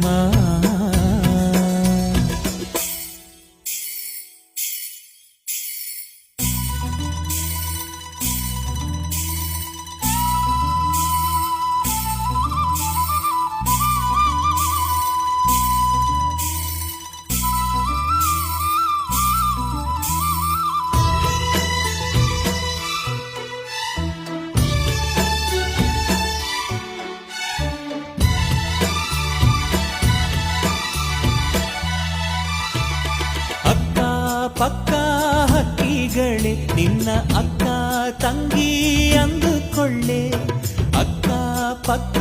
mind. ಪಕ್ಕ ಹಕ್ಕಿಗಳೇ ನಿನ್ನ ಅಕ್ಕ ತಂಗಿ ಅಂದುಕೊಳ್ಳೆ ಅಕ್ಕ ಪಕ್ಕ